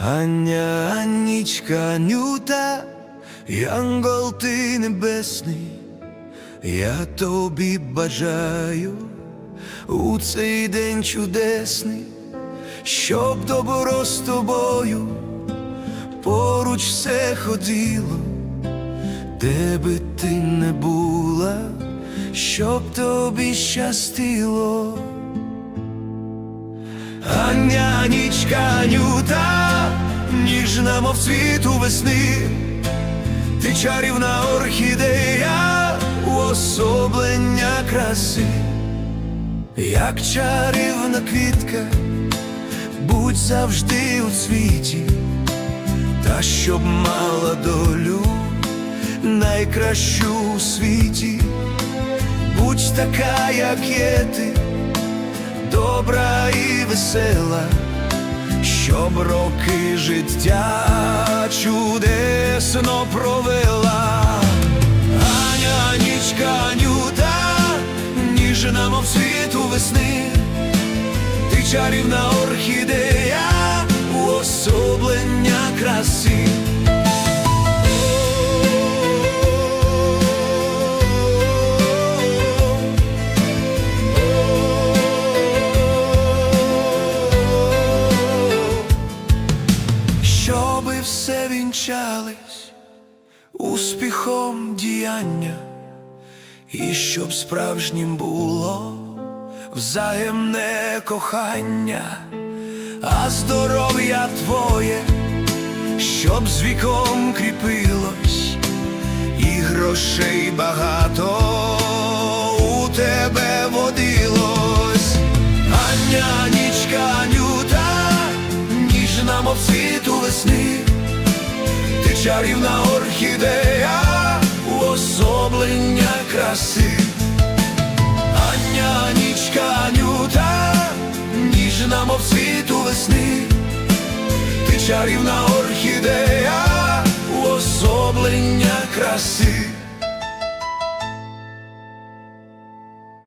Аня, Анічка, Анюта, Янгол ти небесний, я тобі бажаю у цей день чудесний, щоб добро з тобою поруч все ходило, де би ти не була, щоб тобі щастило. Аня, нічка, Анюта, ніжна, мов цвіту весни, ти чарівна орхідея, уособлення краси, як чарівна квітка, будь завжди у світі, та щоб мала долю найкращу у світі, будь така, як є ти добра і весела, щоб роки життя чудесно провела. Аня, нічка, Анюта, ніжна, мов світу весни, ти чарівна орхідея, уособлення краси. Щоби все вінчались успіхом діяння, і щоб справжнім було взаємне кохання, а здоров'я твоє, щоб з віком кріпилось, і грошей багато у тебе водилось. Аня, мов світу весни, ти чарівна орхідея, уособлення краси. Аня, нічка, Анюта, ніжна, мов світу весни, ти чарівна орхідея, уособлення краси.